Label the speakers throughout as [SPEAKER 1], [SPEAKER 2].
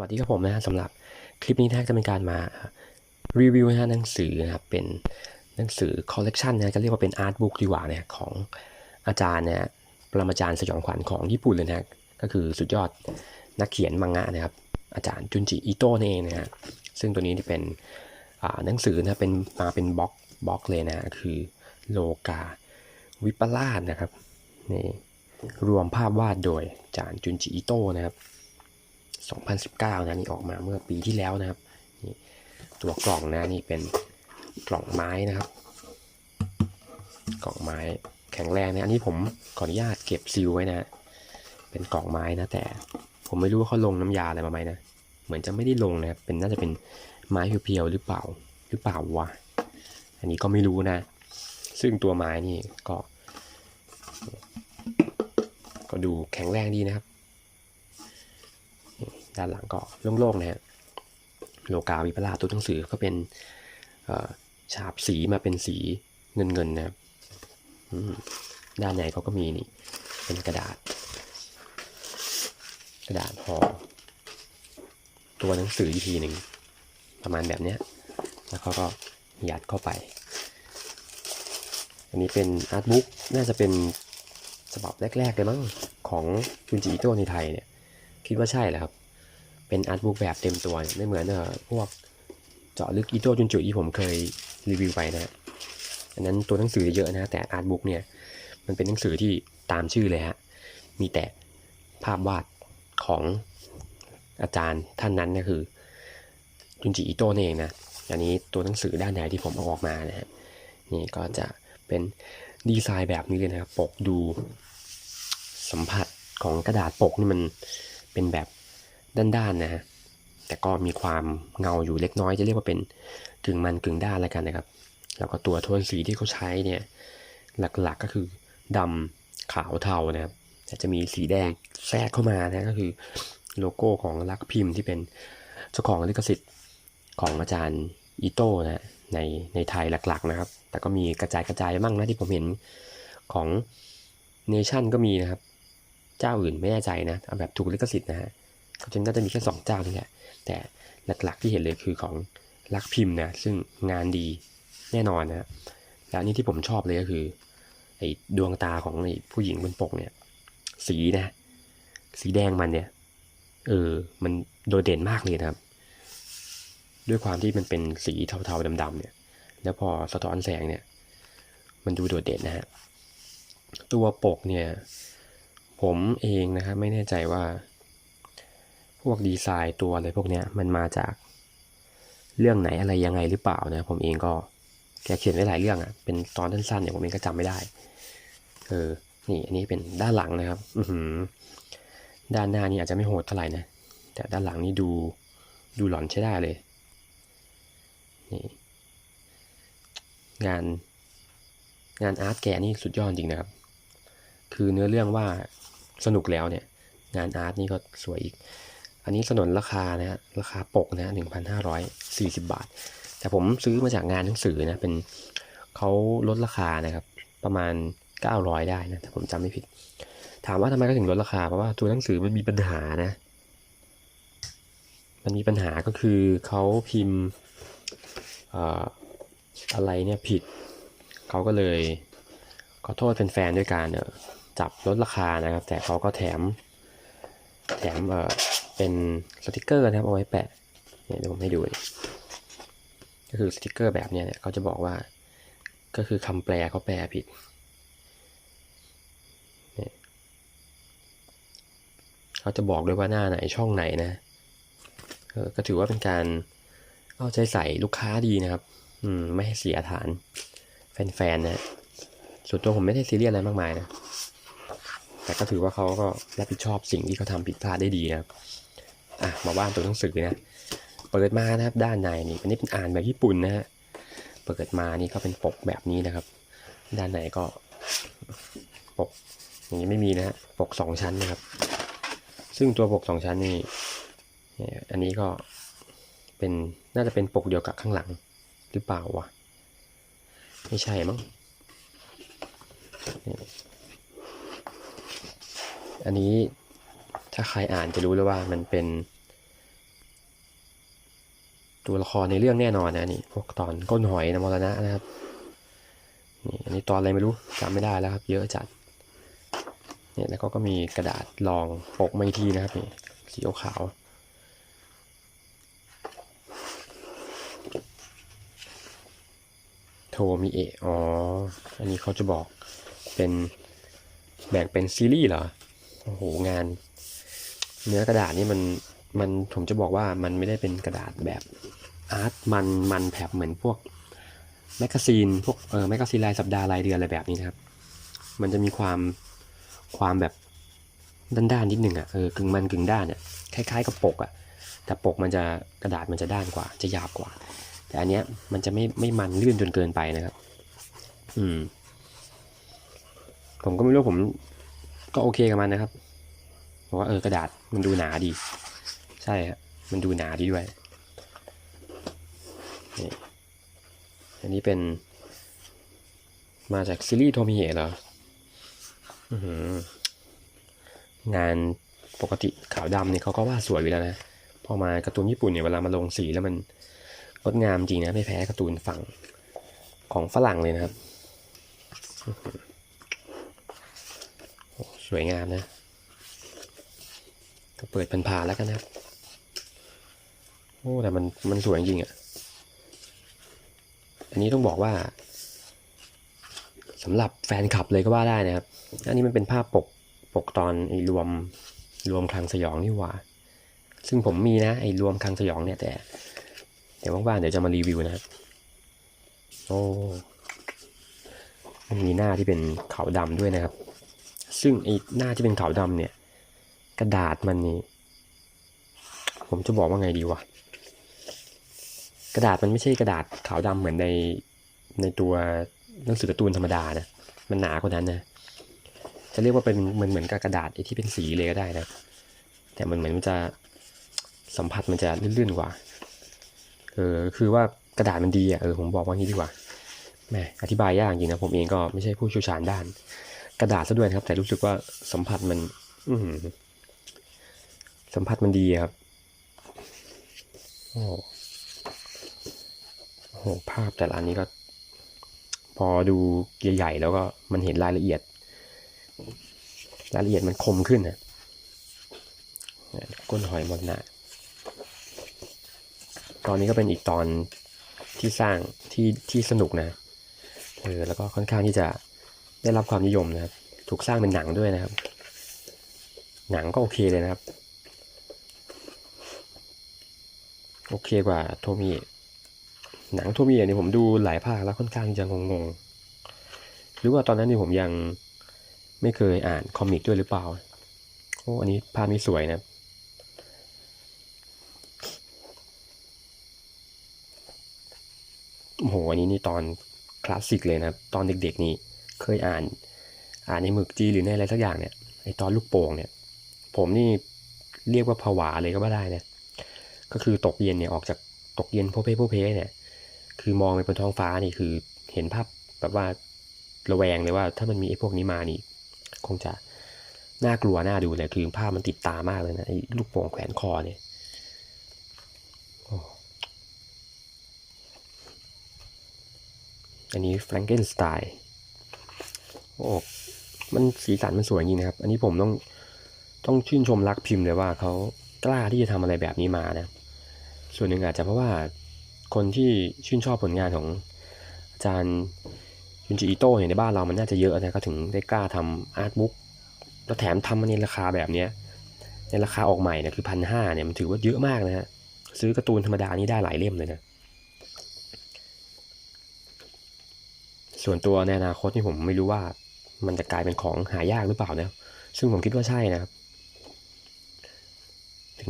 [SPEAKER 1] วัสดีครับผมนะสำหรับคลิปนี้นะจะเป็นการมารีวิวนะหนังสือนะครับเป็นหนังสือคอลเลกชันนะจะเรียกว่าเป็นอาร์ตบุ๊กดีกว่าเนี่ยของอาจารย์เนี่ยปรมาจารย์สยองขวัญของญี่ปุ่นเลยนะก็คือสุดยอดนักเขียนมังงะนะครับ อาจารย์จุนจิอิโต้นี่เองนะฮะซึ่งตัวนี้เป็นหนังสือนะเป็นมาเป็นบล็อกบล็อกเลยนะคือโลกาวิปลาสนะครับนี่รวมภาพวาดโดยอาจารย์จุนจิอิโต้นะครับ 2019 นะนี่ออกมาเมื่อปีที่แล้วนะครับนี่ตัวกล่องนะนี่เป็นกล่องไม้นะครับ กล่องไม้แข็งแรงนะอันนี้ผมขออนุญาตเก็บซีลไว้นะ เป็นกล่องไม้นะแต่ผมไม่รู้ว่าเขาลงน้ำยาอะไรมาไหมนะเหมือนจะไม่ได้ลงนะครับเป็นน่าจะเป็นไม้เพียวๆหรือเปล่าหรือเปล่าวะอันนี้ก็ไม่รู้นะ ซึ่งตัวไม้นี่ก็ ก็ดูแข็งแรงดีนะครับ ด้านหลังก็โล่งๆนะฮะโลกาวิปลาสตัวหนังสือก็เป็นฉาบสีมาเป็นสีเงินเงินๆนะครับด้านในเขาก็มีนี่เป็นกระดาษ กระดาษห่อตัวหนังสืออีกทีหนึ่งประมาณแบบเนี้ยแล้วเขาก็ยัดเข้าไป อันนี้เป็นอาร์ตบุ๊กน่าจะเป็นฉบับแรกๆเลยมั้งของจุนจิอิโต้ในไทยเนี่ย คิดว่าใช่แหละครับ เป็นอาร์ตบุ๊กแบบเต็มตัว ไม่เหมือนเออพวกเจาะลึกอีโต้จุนจุที่ผมเคยรีวิวไปนะอันนั้นตัวหนังสือเยอะนะแต่อาร์ตบุ๊กเนี่ยมันเป็นหนังสือที่ตามชื่อเลยฮะมีแต่ภาพวาดของอาจารย์ท่านนั้นก็คือจุนจิอิโต้เองนะอันนี้ตัวหนังสือด้านในที่ผมเอาออกมานะฮะนี่ก็จะเป็นดีไซน์แบบนี้เลยนะครับปกดูสัมผัสของกระดาษปกนี่มันเป็นแบบ ด้านๆนะฮะแต่ก็มีความเงาอยู่เล็กน้อยจะเรียกว่าเป็นกึ่งมันกึ่งด้านแล้วกันนะครับ แล้วก็ตัวโทนสีที่เขาใช้เนี่ยหลักๆก็คือดำขาวเทานะครับแต่จะมีสีแดงแทรกเข้ามานะก็คือโลโก้ของลักพิมพ์ที่เป็นเจ้าของลิขสิทธิ์ของอาจารย์อิโต้นะในในไทยหลักๆนะครับ แต่ก็มีกระจายกระจายบ้างนะที่ผมเห็นของเนชั่นก็มีนะครับ เจ้าอื่นไม่แน่ใจนะเอาแบบถูกลิขสิทธิ์นะฮะ ก็จะน่าจะมีแค่สองเจ้านี่แหละ แต่หลักๆที่เห็นเลยคือของลักพิมพ์นะ ซึ่งงานดีแน่นอนนะแล้วนี่ที่ผมชอบเลยก็คือไอ้ดวงตาของไอ้ผู้หญิงบนปกเนี่ย สีนะ สีแดงมันเนี่ย เออ มันโดดเด่นมากเลยนะครับ ด้วยความที่มันเป็นสีเทาๆดำๆเนี่ย แล้วพอสะท้อนแสงเนี่ย มันดูโดดเด่นนะฮะ ตัวปกเนี่ย ผมเองนะครับไม่แน่ใจว่า วกดีไซน์ตัวอะไรพวกเนี้ยมันมาจากเรื่องไหนอะไรยังไงหรือเปล่านะผมเองก็แกเขียนไว้หลายเรื่องอะ่ะเป็นตอนสั้นๆเนี่ยผมเองก็จำไม่ได้เออนี่อันนี้เป็นด้านหลังนะครับ อืด้านหน้านี่อาจจะไม่โหดเท่าไหร่นะแต่ด้านหลังนี่ดูดูหลอนใช้ได้เลยนี่งานงานอาร์ตแกนี่สุดยอดจริงนะครับ คือเนื้อเรื่องว่าสนุกแล้วเนี่ย งานอาร์ตนี่ก็สวยอีก อันนี้สนนราคานะฮะราคาปกนะหนึ่งพันห้าร้อยสี่สิบาท แต่ผมซื้อมาจากงานหนังสือนะเป็นเขาลดราคานะครับ ประมาณเก้าร้อยได้นะถ้าผมจำไม่ผิด ถามว่าทำไมก็ถึงลดราคาเพราะว่าตัวหนังสือมันมีปัญหานะ มันมีปัญหาก็คือเขาพิมพ์อ่ออะไรเนี่ยผิดเขาก็เลยขอโทษแฟนๆด้วยการเออจับลดราคานะครับ แต่เขาก็แถม แถมเออ เป็นสติกเกอร์นะครับเอาไว้แปะเนี่ยเดี๋ยวผมให้ดูก็คือสติกเกอร์แบบเนี้ยเนี่ยเขาจะบอกว่า ก็คือคำแปลเขาแปลผิดเนี่ยเขาจะบอกด้วยว่าหน้าไหนช่องไหนนะเออก็ถือว่าเป็นการเอาใจใส่ลูกค้าดีนะครับ อืม ไม่ให้เสียฐาน แฟนๆนะส่วนตัวผมไม่ได้ซีเรียสอะไรมากมายนะ แต่ก็ถือว่าเขาก็รับผิดชอบสิ่งที่เขาทำผิดพลาดได้ดีนะครับ อะมาว่านตัวหนังสือนะ เปิดมานะครับด้านในนี่อันนี้เป็นอ่านแบบญี่ปุ่นนะฮะ เปิดมานี่ก็เป็นปกแบบนี้นะครับ ด้านในก็ปกอย่างนี้ไม่มีนะฮะ ปกสองชั้นนะครับ ซึ่งตัวปกสองชั้นนี่ อันนี้ก็เป็นน่าจะเป็นปกเดียวกับข้างหลังหรือเปล่าวะ ไม่ใช่มั้งอันนี้ ถ้าใครอ่านจะรู้เลยว่ามันเป็น ตัวละครในเรื่องแน่นอนนะนี่พวกตอนก้นหอยนะมรณะนะครับนี่อันนี้ตอนอะไรไม่รู้จำไม่ได้แล้วครับ เยอะจัดเนี่ยแล้วก็ก็มีกระดาษรองปกมาอีกทีนะครับนี่สีขาวโทมิเอะอ๋อ อันนี้เขาจะบอกเป็นแบ่งเป็นซีรีส์เหรอ โอ้โห งาน เนื้อกระดาษนี่มันมันผมจะบอกว่ามันไม่ได้เป็นกระดาษแบบอาร์ตมันมันแผบเหมือนพวกแมกกาซีนพวกเออแมกกาซีนรายสัปดาห์รายเดือนอะไรแบบนี้นะครับ มันจะมีความความแบบด้านๆนิดหนึ่งอะเออกึ่งมันกึ่งด้านเนี่ยคล้ายๆกับปกอะแต่ปกมันจะกระดาษมันจะด้านกว่า จะหยาบกว่า แต่อันเนี้ยมันจะไม่ไม่มันลื่นจนเกินไปนะครับ อืม ผมก็ไม่รู้ผมก็โอเคกับมันนะครับ เพราะว่าเออกระดาษมันดูหนาดี ใช่ฮะมันดูหนาดีด้วยนี่อันนี้เป็น มาจากซีรีส์โทมิเอะเหรองานปกติขาวดำเนี่ยเขาก็วาดสวยอยู่แล้วนะ พอมาการ์ตูนญี่ปุ่นเนี่ยเวลามาลงสีแล้วมันงดงามจริงนะไม่แพ้การ์ตูนฝั่งของฝรั่งเลยนะครับ สวยงามนะ ก็เปิดเป็นผ่าแล้วกันนะครับ โอ้แต่มันมันสวยจริงๆอะ อันนี้ต้องบอกว่าสำหรับแฟนคลับเลยก็ว่าได้นะครับ อันนี้มันเป็นภาพปกปกตอนไอ้รวมรวมคลังสยองนี่หว่า ซึ่งผมมีนะไอ้รวมคลังสยองเนี่ยแต่เดี๋ยวว่างๆเดี๋ยวจะมารีวิวนะครับ โอ้มันมีหน้าที่เป็นขาวดำด้วยนะครับ ซึ่งไอ้หน้าที่เป็นขาวดำเนี่ย กระดาษมันนี่ ผมจะบอกว่าไงดีวะ กระดาษมันไม่ใช่กระดาษขาวดำเหมือนในในตัวหนังสือการ์ตูนธรรมดานะ มันหนากว่านั้นนะ จะเรียกว่าเป็นเหมือนเหมือนกับกระดาษไอ้ที่เป็นสีเลยก็ได้นะ แต่มันเหมือนมันจะสัมผัสมันจะลื่นๆกว่า เออ คือว่ากระดาษมันดีอะ เออ ผมบอกว่างี้ดีกว่าแหมอธิบายยากจริงนะ ผมเองก็ไม่ใช่ผู้เชี่ยวชาญด้าน กระดาษซะด้วยนะครับ แต่รู้สึกว่าสัมผัสมัน อื สัมผัสมันดีครับ โอ้โหภาพแต่ละอันนี้ก็ พอดูใหญ่ๆแล้วก็มันเห็นรายละเอียด รายละเอียดมันคมขึ้นนะนี่ยก้นหอยมดหนะตอนนี้ก็เป็นอีกตอนที่สร้างที่ที่สนุกนะเออแล้วก็ค่อนข้างที่จะได้รับความนิยมนะครับ ถูกสร้างเป็นหนังด้วยนะครับ หนังก็โอเคเลยนะครับ โอ เคกว่าโทมิหนังโทมิเนี่ยผมดูหลายภาคแล้วค่อนข้างจะงงๆหรือว่าตอนนั้นนี่ผมยังไม่เคยอ่านคอมิกด้วยหรือเปล่าโอ้อันนี้ภาพนี้สวยนะโอ้โหอันนี้นี่ตอนคลาสสิกเลยนะตอนเด็กๆนี่เคยอ่าน อ่านในหมึกจีหรือในอะไรสักอย่างเนี่ยไอตอนลูกโป่งเนี่ย ผมนี่เรียกว่าผวาเลยก็ว่ได้นะ ก็คือตกเย็นเนี่ยออกจากตกเย็นโพเพโพเพเนี่ย คือมองไปบนท้องฟ้านี่คือเห็นภาพแบบว่าระแวงเลยว่าถ้ามันมีไอ้พวกนี้มานี่ คงจะน่ากลัวน่าดูเลยคือภาพมันติดตามากเลยนะไอ้ลูกโป่งแขวนคอเนี่ยอ้อันนี้แฟรงเกนสไตน์โอ้มันสีสันมันสวยจริงนะครับ อันนี้ผมต้องต้องชื่นชมรักพิมพ์เลยว่าเขากล้าที่จะทำอะไรแบบนี้มานะ ส่วนหนึ่งอาจจะเพราะว่าคนที่ชื่นชอบผลงานของอาจารย์ยุนจิอิโต้เนี่ยในบ้านเรามันน่าจะเยอะนะเขาถึงได้กล้าทำอาร์ตบุ๊กแล้วแถมทำมาในราคาแบบเนี้ยในราคาออกใหม่เนี่ยคือพันห้าเนี่ยมันถือว่าเยอะมากนะฮะซื้อการ์ตูนธรรมดานี่ได้หลายเล่มเลยนะส่วนตัวในอนาคตนี่ผมไม่รู้ว่ามันจะกลายเป็นของหายากหรือเปล่านะซึ่งผมคิดว่าใช่นะครับ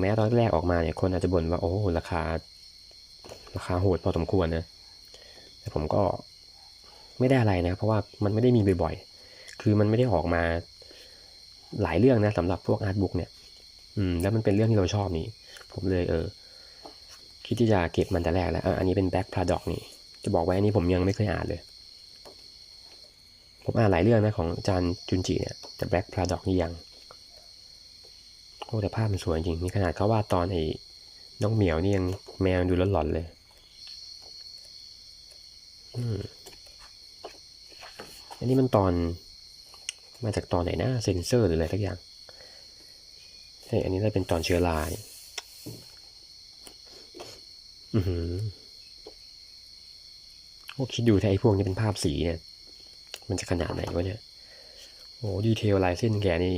[SPEAKER 1] แม้ตอนแรกออกมาเนี่ยคนอาจจะบ่นว่าโอ้โหราคา ราคาโหดพอสมควรนะ แต่ผมก็ไม่ได้อะไรนะ เพราะว่ามันไม่ได้มีบ่อยๆ คือมันไม่ได้ออกมาหลายเรื่องนะสำหรับพวกอาร์ตบุ๊กเนี่ย อืม แล้วมันเป็นเรื่องที่เราชอบนี่ ผมเลยเออ คิดที่จะเก็บมันแต่แรกแล้ว อันนี้เป็นแบ็คพาราดอกนี่ จะบอกไว้อันนี้ผมยังไม่เคยอ่านเลย ผมอ่านหลายเรื่องนะของอาจารย์จุนจิเนี่ย แต่แบ็คพาราดอกนี่ยัง โอ้แต่ภาพมันสวยจริงนี่ขนาดเขาวาดตอนไอ้น้องเหมียวนี่ยังแมวดูหลอนๆเลยอันนี้มันตอนมาจากตอนไหนนะเซนเซอร์หรืออะไรทักอย่างเฮ้ยอันนี้น่าเป็นตอนเชื้อรานี่อือหือโอ้คิดดูถ้าไอ้พวกนี้เป็นภาพสีเนี่ย มันจะขนาดไหนวะเนี่ย โอ้ดีเทลลายเส้นแกนี่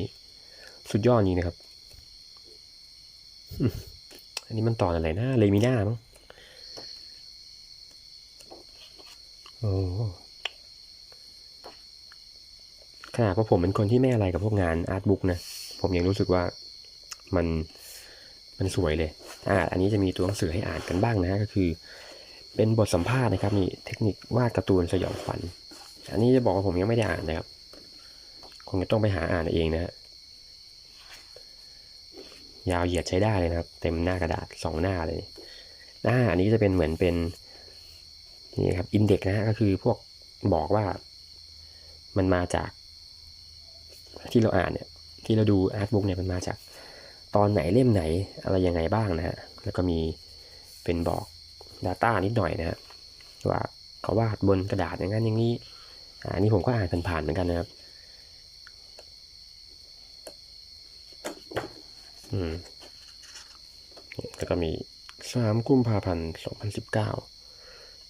[SPEAKER 1] สุดยอดจริงนะครับ อันนี้มันตอนอะไรนะเลมิน่ามั้งโอ้ขนาดว่าผมเป็นคนที่ไม่อะไรกับพวกงานอาร์ตบุ๊กนะ ผมยังรู้สึกว่ามันมันสวยเลย อ่า อันนี้จะมีตัวหนังสือให้อ่านกันบ้างนะก็คือ เป็นบทสัมภาษณ์นะครับนี่เทคนิควาดการ์ตูนสยองขวัญ อันนี้จะบอกว่าผมยังไม่ได้อ่านนะครับ คงจะต้องไปหาอ่านเองนะฮะ ยาวเหยียดใช้ได้เลยนะครับ เต็มหน้ากระดาษสองหน้าเลยหน้าอันนี้จะเป็นเหมือนเป็นนี่ครับอินเด็กนะก็คือพวกบอกว่ามันมาจาก ที่เราอ่านเนี่ย ที่เราดูอาร์ตบุ๊กเนี่ยมันมาจาก ตอนไหนเล่มไหนอะไรยังไงบ้างนะฮะแล้วก็มีเป็นบอก Data นิดหน่อยนะฮะว่าเขาวาดบนกระดาษอย่างนั้นอย่างนี้อ่าอันนี้ผมก็อ่านผ่านๆเหมือนกันนะครับ อืมแล้วก็มีสามกุมภาพันธ์สองพันสิบเก้า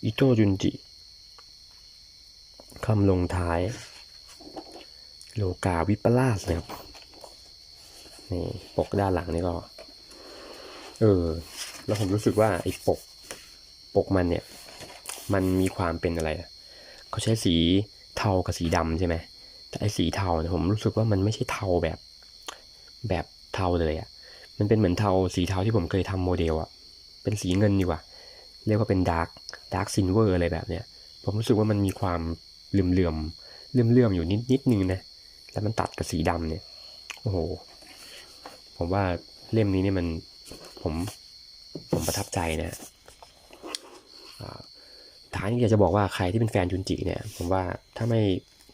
[SPEAKER 1] อิโตจุนจิคำลงท้าย โลกาวิปลาสนะครับ นี่ปกด้านหลังนี่ก็ เออ แล้วผมรู้สึกว่าไอ้ปก ปกมันเนี่ย มันมีความเป็นอะไร เขาใช้สีเทากับสีดำใช่ไหมแต่ไอ้สีเทาเนี่ยผมรู้สึกว่ามันไม่ใช่เทาแบบ แบบ เทาเลยอะมันเป็นเหมือนเทาสีเทาที่ผมเคยทำโมเดลอะเป็นสีเงินดีกว่า เรียกว่าเป็นดาร์กดาร์กซินเวอร์อะไรแบบเนี้ย ผมรู้สึกว่ามันมีความเหลื่อมเหลื่อมเลื่อมเลื่อมๆอยู่นิดนิดนึงนะ แล้วมันตัดกับสีดำเนี่ย โอ้โห ผมว่าเล่มนี้เนี่ยมันผมผมประทับใจนะฮะอ่าท้ายนี้อยากจะบอกว่าใครที่เป็นแฟนจุนจิเนี่ย ผมว่าถ้าไม่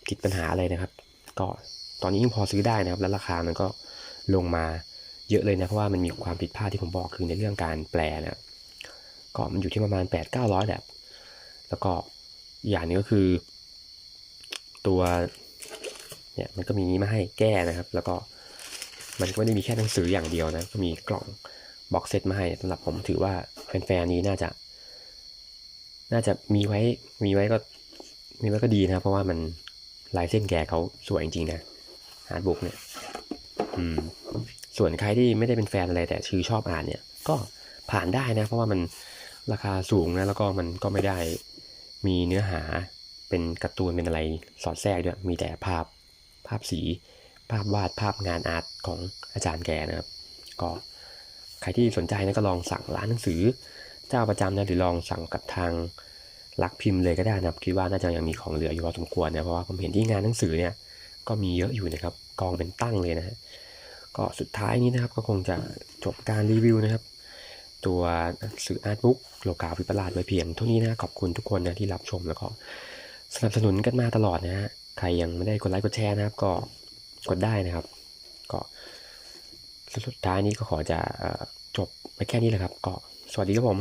[SPEAKER 1] ติดปัญหาอะไรนะครับ ก็ตอนนี้ยังพอซื้อได้นะครับ แล้วราคามันก็ ลงมาเยอะเลยนะ เพราะว่ามันมีความผิดพลาดที่ผมบอกคือในเรื่องการแปลนะก็มันอยู่ที่ประมาณ 8 9 0 0แบบแล้วก็อย่างนึงก็คือ ตัวเนี่ยมันก็มีนี้มาให้แก้นะครับ แล้วก็มันก็ไม่ได้มีแค่หนังสืออย่างเดียวนะ ก็มีกล่องบ็อกเซตมาให้สำหรับผมถือว่าแฟนๆนี้น่าจะ น่าจะมีไว้มีไว้ก็มีไว้ก็ดีนะ เพราะว่ามันลายเส้นแกเขาสวยจริงๆนะอาร์ตบุ๊กเนี่ย ส่วนใครที่ไม่ได้เป็นแฟนอะไรแต่ชื่อชอบอ่านเนี่ย ก็ผ่านได้นะ เพราะว่ามันราคาสูงนะ แล้วก็มันก็ไม่ได้มีเนื้อหาเป็นการ์ตูนเป็นอะไรสอดแทรกด้วย มีแต่ภาพภาพสี ภาพวาดภาพงานอาร์ตของอาจารย์แกนะครับ ก็ใครที่สนใจนะก็ลองสั่งร้านหนังสือ เจ้าประจำนะหรือลองสั่งกับทางรักพิมพ์เลยก็ได้นะครับคิดว่าน่าจะยังมีของเหลืออยู่พอสมควรนะเพราะว่าผมเห็นที่งานหนังสือเนี่ยก็มีเยอะอยู่นะครับกองเป็นตั้งเลยนะฮะ ก็สุดท้ายนี้นะครับก็คงจะจบการรีวิวนะครับ ตัวสื่ออาร์ตบุ๊กโลกาวิปลาสไว้เพียงเท่านี้นะขอบคุณทุกคนนะที่รับชมแล้วก็สนับสนุนกันมาตลอดนะฮะใครยังไม่ได้กดไลค์กดแชร์นะครับ ก็กดได้นะครับ ก็สุดท้ายนี้ก็ขอจะจบไปแค่นี้แหละครับ ก็สวัสดีครับผม